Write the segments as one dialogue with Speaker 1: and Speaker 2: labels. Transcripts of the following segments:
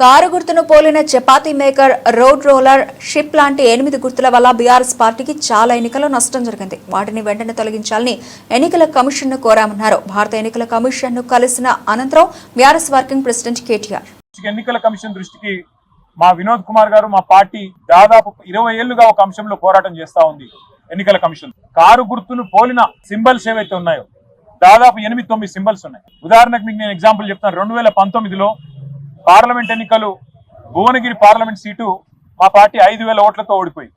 Speaker 1: Car గుర్తును పోలిన chapati maker road roller ship లాంటి ఎనిమిది గుర్తుల వల్ల బీఆర్ఎస్ పార్టీకి చాలా ఎన్నికల్లో నష్టం జరిగింది. వాటిని వెంటనే తొలగించాలని ఎన్నికల కమిషన్ను కోరామన్నారు. భారత ఎన్నికల కమిషన్ను కలిసిన అనంతరం బీఆర్ఎస్ వర్కింగ్ ప్రెసిడెంట్ కేటీఆర్.
Speaker 2: ఎన్నికల కమిషన్ దృష్టికి మా వినోద్ కుమార్ గారు మా పార్టీ దాదాపు ఇరవై ఏళ్ళుగా ఒక అంశంలో పోరాటం చేస్తా ఉంది ఎన్నికల కమిషన్. కారు గుర్తును పోలిన సింబల్స్ ఏవైతే ఉన్నాయో దాదాపు ఎనిమిది తొమ్మిది సింబల్స్ ఉన్నాయి. ఉదాహరణకు మీకు నేను ఎగ్జాంపుల్ చెప్తాను. రెండు వేల పంతొమ్మిదిలో పార్లమెంట్ ఎన్నికలు భువనగిరి పార్లమెంట్ సీటు మా పార్టీ ఐదు వేల ఓట్లతో ఓడిపోయింది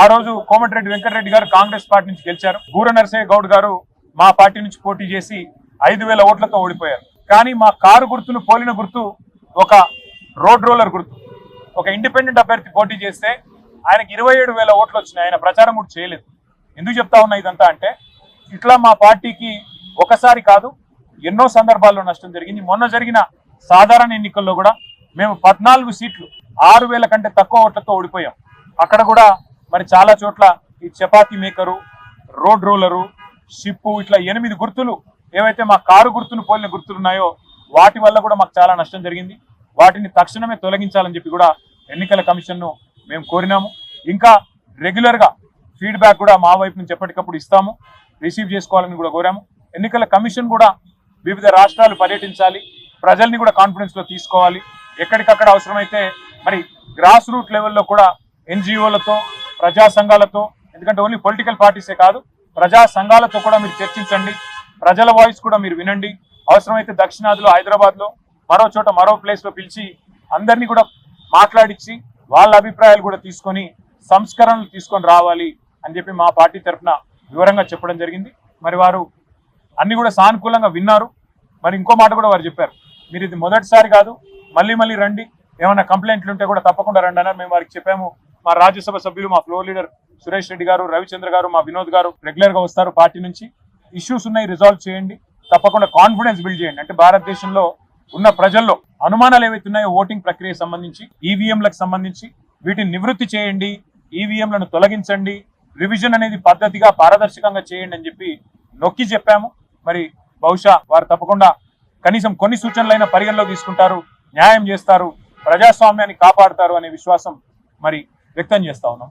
Speaker 2: ఆ రోజు కోమటిరెడ్డి వెంకటరెడ్డి గారు కాంగ్రెస్ పార్టీ నుంచి గెలిచారు. బూర నరసయ్య గౌడ్ గారు మా పార్టీ నుంచి పోటీ చేసి ఐదు వేల ఓట్లతో ఓడిపోయారు. కానీ మా కారు గుర్తును పోలిన గుర్తు ఒక రోడ్ రోలర్ గుర్తు. ఒక ఇండిపెండెంట్ అభ్యర్థి పోటీ చేస్తే ఆయనకి ఇరవై ఏడు వేల ఓట్లు వచ్చినాయి. ఆయన ప్రచారం కూడా చేయలేదు. ఎందుకు చెప్తా ఉన్నా ఇదంతా అంటే ఇట్లా మా పార్టీకి ఒకసారి కాదు ఎన్నో సందర్భాల్లో నష్టం జరిగింది. మొన్న జరిగిన సాధారణ ఎన్నికల్లో కూడా మేము పద్నాలుగు సీట్లు ఆరు వేల కంటే తక్కువ ఓట్లతో ఓడిపోయాం. అక్కడ కూడా మరి చాలా చోట్ల ఈ chapati maker road roller ship ఇట్లా ఎనిమిది గుర్తులు ఏవైతే మా కారు గుర్తును పోలిన గుర్తులు ఉన్నాయో వాటి వల్ల కూడా మాకు చాలా నష్టం జరిగింది. వాటిని తక్షణమే తొలగించాలని చెప్పి కూడా ఎన్నికల కమిషన్ను మేము కోరినాము. ఇంకా రెగ్యులర్గా ఫీడ్బ్యాక్ కూడా మా వైపు నుంచి ఎప్పటికప్పుడు ఇస్తాము. రిసీవ్ చేసుకోవాలని కూడా కోరాము. ఎన్నికల కమిషన్ కూడా వివిధ రాష్ట్రాలు పర్యటించాలి. ప్రజల్ని కూడా కాన్ఫిడెన్స్లో తీసుకోవాలి. ఎక్కడికక్కడ అవసరమైతే మరి గ్రాస్ రూట్ లెవెల్లో కూడా ఎన్జిఓలతో ప్రజా సంఘాలతో ఎందుకంటే ఓన్లీ పొలిటికల్ పార్టీసే కాదు ప్రజా సంఘాలతో కూడా మీరు చర్చించండి. ప్రజల వాయిస్ కూడా మీరు వినండి. అవసరమైతే దక్షిణాదిలో హైదరాబాద్లో మరో చోట మరో ప్లేస్లో పిలిచి అందరినీ కూడా మాట్లాడించి వాళ్ళ అభిప్రాయాలు కూడా తీసుకొని సంస్కరణలు తీసుకొని రావాలి అని చెప్పి మా పార్టీ తరఫున వివరంగా చెప్పడం జరిగింది. మరి వారు అన్ని కూడా సానుకూలంగా విన్నారు. మరి ఇంకో మాట కూడా వారు చెప్పారు. మీరు ఇది మొదటిసారి కాదు మళ్ళీ మళ్ళీ రండి. ఏమైనా కంప్లైంట్లు ఉంటే కూడా తప్పకుండా రండి అన్నారు. మేము వారికి చెప్పాము. మా రాజ్యసభ సభ్యులు మా ఫ్లోర్ లీడర్ సురేష్ రెడ్డి గారు రవిచంద్ర గారు మా వినోద్ గారు రెగ్యులర్గా వస్తారు పార్టీ నుంచి. ఇష్యూస్ ఉన్నాయి రిజాల్వ్ చేయండి. తప్పకుండా కాన్ఫిడెన్స్ బిల్డ్ చేయండి. అంటే భారతదేశంలో ఉన్న ప్రజల్లో అనుమానాలు ఏవైతే ఉన్నాయో ఓటింగ్ ప్రక్రియ సంబంధించి ఈవీఎంలకు సంబంధించి వీటిని నివృత్తి చేయండి. ఈవీఎంలను తొలగించండి. రివిజన్ అనేది పద్ధతిగా పారదర్శకంగా చేయండి అని చెప్పి నొక్కి చెప్పాము. మరి బహుశా వారు తప్పకుండా కనీసం కొన్ని సూచనలైన పరిగణలో తీసుకుంటారు న్యాయం చేస్తారు ప్రజాస్వామ్యాన్ని కాపాడుతారు అనే విశ్వాసం మరి వ్యక్తం చేస్తా ఉన్నాం.